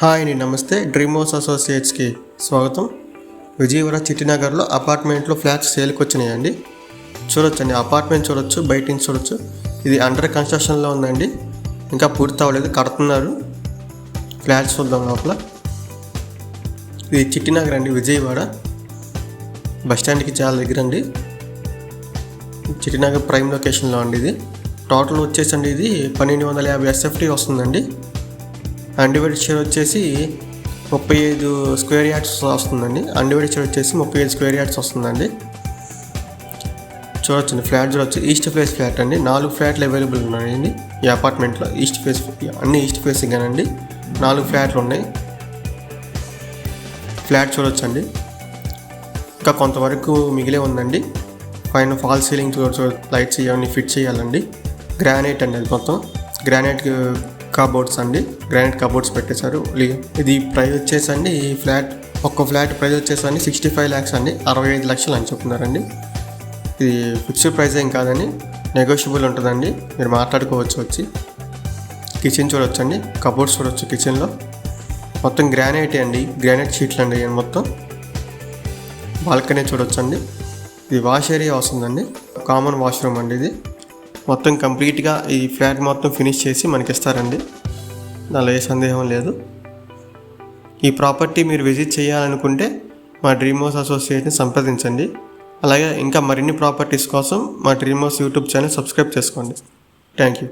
Hi అండి నమస్తే. డ్రీమోస్ అసోసియేట్స్కి స్వాగతం. విజయవాడ చిట్టినగర్లో అపార్ట్మెంట్లో ఫ్లాట్స్ సేల్కి వచ్చినాయండి. చూడొచ్చండి అపార్ట్మెంట్ చూడొచ్చు బయట నుంచి చూడొచ్చు. ఇది అండర్ కన్స్ట్రక్షన్లో ఉందండి. ఇంకా పూర్తి అవ్వలేదు కడుతున్నారు. ఫ్లాట్స్ చూద్దాం లోపల. ఇది చిట్టినగర్ అండి విజయవాడ. బస్ స్టాండ్కి చాలా దగ్గర అండి చిట్టినగర్ ప్రైమ్ లొకేషన్లో అండి ఇది. టోటల్ వచ్చేసండి ఇది పన్నెండు వందల యాభై ఎస్ఎఫ్టీ వస్తుందండి. అన్డివైడెడ్ షేర్ వచ్చేసి ముప్పై ఐదు స్క్వేర్ యార్డ్స్ వస్తుందండి. అన్డివైడెడ్ షేర్ వచ్చేసి ముప్పై ఐదు స్క్వేర్ యార్డ్స్ వస్తుందండి. చూడొచ్చండి ఫ్లాట్ చూడొచ్చు. ఈస్ట్ ఫేస్ ఫ్లాట్ అండి. నాలుగు ఫ్లాట్లు అవైలబుల్ ఉన్నాయండి ఈ అపార్ట్మెంట్లో. ఈస్ట్ ఫేస్ అన్ని ఈస్ట్ ఫేసింగ్గానండి అండి నాలుగు ఫ్లాట్లు ఉన్నాయి. ఫ్లాట్ చూడొచ్చండి. ఇంకా కొంతవరకు మిగిలే ఉందండి. పైన ఫాల్ సీలింగ్ చూడొచ్చు లైట్స్ ఇవన్నీ ఫిట్ చేయాలండి. గ్రానైట్ అండి అది మొత్తం. గ్రానైట్ కబోర్డ్స్ అండి. గ్రానైట్ కబోర్డ్స్ పెట్టేశారు. లీ- ఇది ప్రైస్ వచ్చేసండి ఈ ఫ్లాట్. ఒక్క ఫ్లాట్ ప్రైస్ వచ్చేసండి సిక్స్టీ ఫైవ్ ల్యాక్స్ అండి. అరవై ఐదు లక్షలు అని చెప్తున్నారండి. ఇది ఫిక్స్డ్ ప్రైస్ ఏం కాదండి. నెగోషియబుల్ ఉంటుందండి. మీరు మాట్లాడుకోవచ్చు వచ్చి. కిచెన్ చూడొచ్చండి. కబోర్డ్స్ చూడొచ్చు కిచెన్లో. మొత్తం గ్రానైట్ అండి. గ్రానైట్ షీట్లు అండి మొత్తం. బాల్కనీ చూడొచ్చండి. ఇది వాష్ ఏరియా వస్తుందండి. కామన్ వాష్రూమ్ అండి ఇది. మొత్తం కంప్లీట్గా ఈ ఫ్లాట్ మొత్తం ఫినిష్ చేసి మనకి ఇస్తారండి దానిలో ఏ సందేహం లేదు. ఈ ప్రాపర్టీ మీరు విజిట్ చేయాలనుకుంటే మా డ్రీమ్ హౌస్ అసోసియేట్ని సంప్రదించండి. అలాగే ఇంకా మరిన్ని ప్రాపర్టీస్ కోసం మా dream house YouTube channel subscribe చేసుకోండి. Thank you.